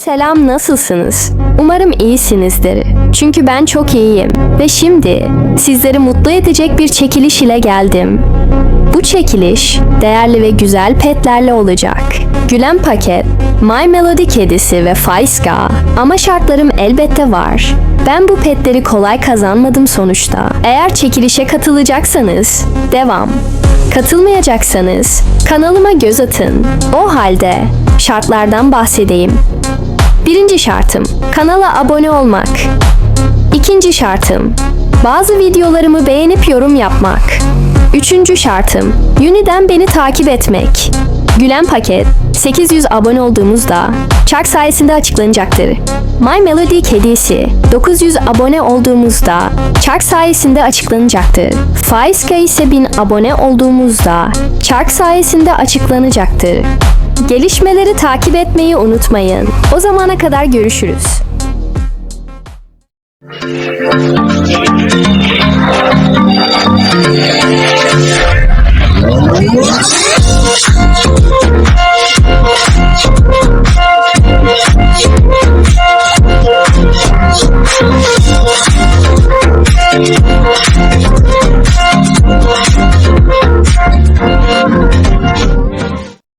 selam nasılsınız? Umarım iyisinizdir. Çünkü ben çok iyiyim. Ve şimdi sizleri mutlu edecek bir çekiliş ile geldim. Bu çekiliş değerli ve güzel petlerle olacak. Gülen paket, My Melody kedisi ve Faiska ama şartlarım elbette var. Ben bu petleri kolay kazanmadım sonuçta. Eğer çekilişe katılacaksanız devam. Katılmayacaksanız kanalıma göz atın. O halde şartlardan bahsedeyim. Birinci şartım kanala abone olmak. İkinci şartım bazı videolarımı beğenip yorum yapmak. Üçüncü şartım Uni'den beni takip etmek. Gülen paket 800 abone olduğumuzda çark sayesinde açıklanacaktır. My Melody kedisi 900 abone olduğumuzda çark sayesinde açıklanacaktır. Faiska ise 1000 abone olduğumuzda çark sayesinde açıklanacaktır. Gelişmeleri takip etmeyi unutmayın. O zamana kadar görüşürüz.